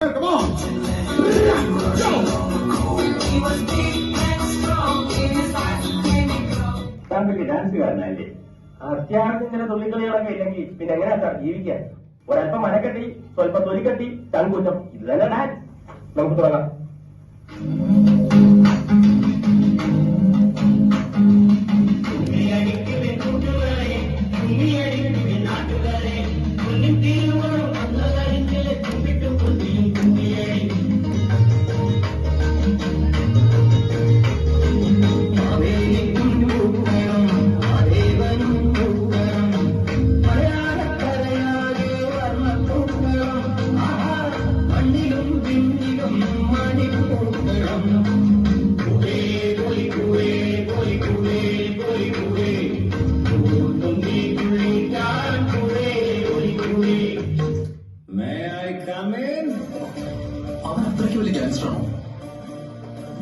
Come on. താങ്കൾക്ക് ഡാൻസുകാരനല്ലേ അത്യാവശ്യം ചില തുള്ളിക്കളികളൊക്കെ ഇല്ലെങ്കിൽ പിന്നെ എങ്ങനെയാ സാർ ജീവിക്കാൻ? ഒരല്പം മനക്കെട്ടി സ്വല്പം തൊലിക്കെട്ടി ചങ്കൂറ്റം ഇത് തന്നെ ഡാൻസ് നമുക്ക് തുടങ്ങാം.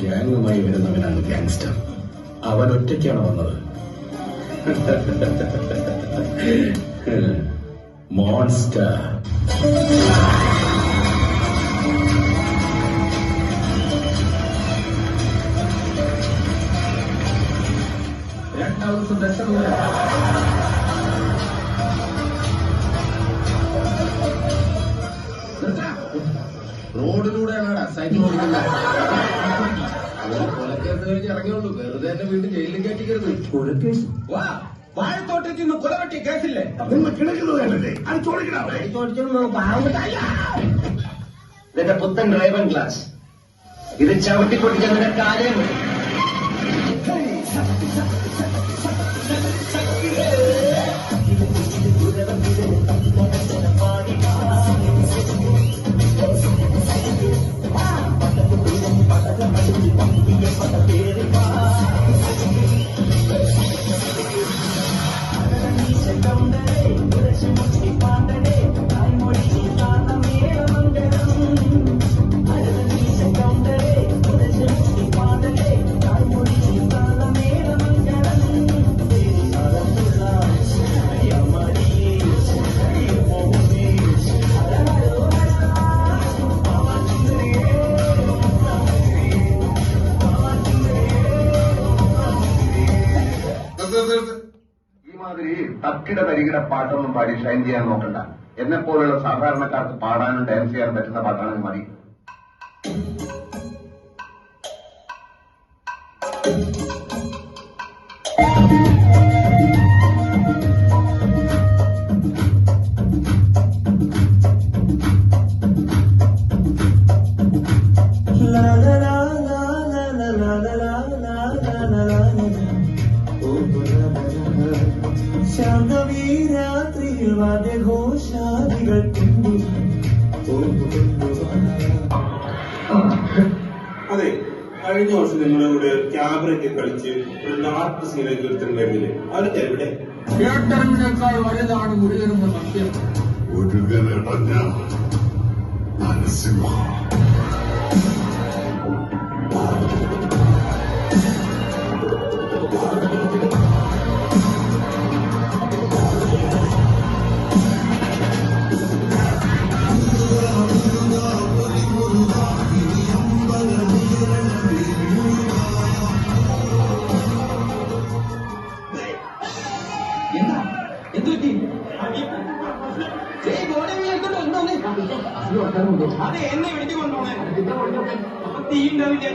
ഗ്യാങ്ങുമായി വരുന്നവനാണ് ഗ്യാങ്സ്റ്റർ അവൻ ഒറ്റയ്ക്കാണ് വന്നത്. മോൺസ്റ്റർ ദശമില്ല റോഡിലൂടെയാണ് സൈക്കിൾ ഓടിക്കുന്നത്. ഒരു കൊലക്കേസ് കഴിഞ്ഞ് ഇറങ്ങിയുള്ളൂ വെറുതെ ജയിലിൽ കയറ്റിക്കരുത്. വാ വാഴത്തോട്ടത്തിൽ നിന്ന് കൊലവെട്ടിയ കേസില്ലേ? പുത്തൻ ഡ്രൈവിംഗ് ക്ലാസ് ഇത് ചവിട്ടി പൊട്ടിക്കാൻ നിന്റെ കാര്യം ഈ മാതിരി തക്കിട തരികിട പാട്ടൊന്നും പാടി ഷൈൻ ചെയ്യാൻ നോക്കണ്ട. എന്നെ പോലുള്ള സാധാരണക്കാർക്ക് പാടാനും ഡാൻസ് ചെയ്യാൻ പറ്റുന്ന പാട്ടാണെങ്കിൽ മതി. ശാന്തവീരാത്രിയിൽ കഴിഞ്ഞ വർഷം നിങ്ങളുടെ കൂടെ ക്യാമറയൊക്കെ കളിച്ച് ഒരു ഡാർക്ക് സീനൊക്കെ എടുത്തിട്ടുണ്ടായിരുന്നില്ലേ? അതൊക്കെ എവിടെ? കേട്ടറിവിനേക്കാൾ വലുതാണ് സത്യം. നരസിംഹ. അതെ എന്നെ വിളിച്ചു കൊണ്ടുപോണേ അപ്പൊ തീ ഉണ്ടാവില്ല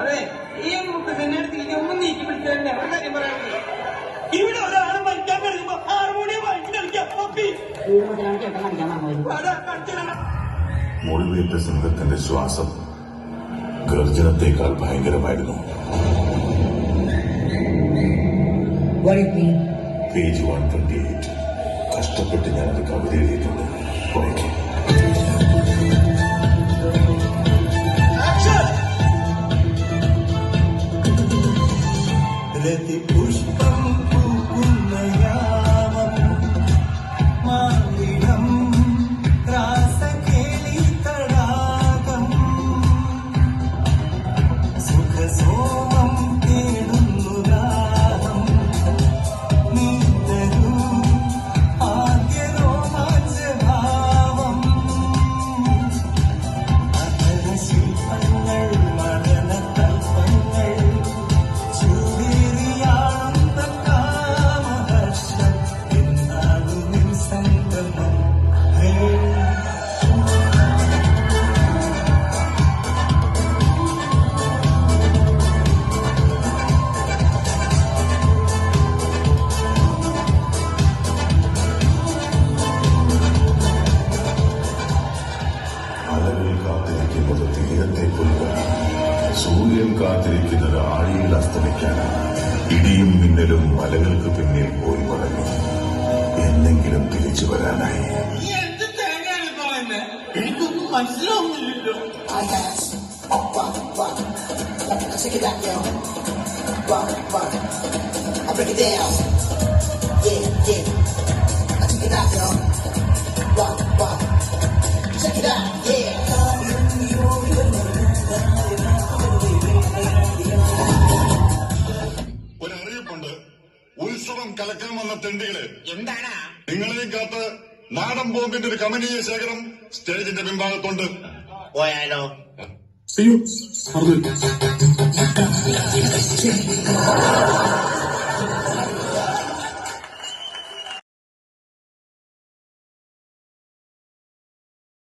അതെ ഈ എന്നെ അടുത്തേക്ക് ഒന്ന് നീക്കി പിടിച്ചതിന്റെ കാര്യം പറയാനുള്ളത് ഇവിടെ ഒരാൾ മരിക്കാൻ കഴിയുമ്പോ ഹാർമോണിയം വായിച്ചു കളിക്കാം. മുറിവേറ്റ സിംഹത്തിന്റെ ശ്വാസം ഗർജനത്തെക്കാൾ ഭയങ്കരമായിരുന്നു. പേജ് വൺ ട്വന്റി എയ്റ്റ് കഷ്ടപ്പെട്ട് ഞാനത് കവിത എഴുതിയിട്ടുണ്ട്. വായിക്കും സൂര്യൻ കാത്തിരിക്കുന്നത് ആഴിയിൽ അസ്തമിക്കാനാണ്. ഇടിയും മിന്നലും മലകൾക്ക് പിന്നിൽ പോയി മടങ്ങി. എന്തെങ്കിലും തിരിച്ചു വരാനായി. എനിക്കൊന്നും മനസ്സിലാവുന്നില്ലല്ലോ. Check it out, ഉത്സവം കലക്കാൻ വന്ന തെണ്ടികൾ. എന്താണ് നിങ്ങളെയും കാത്ത് നാടൻ ബോംബിന്റെ ഒരു കമനീയ ശേഖരം സ്റ്റേജിന്റെ പിൻഭാഗത്തുണ്ട്. പോയാലോ? അയ്യോ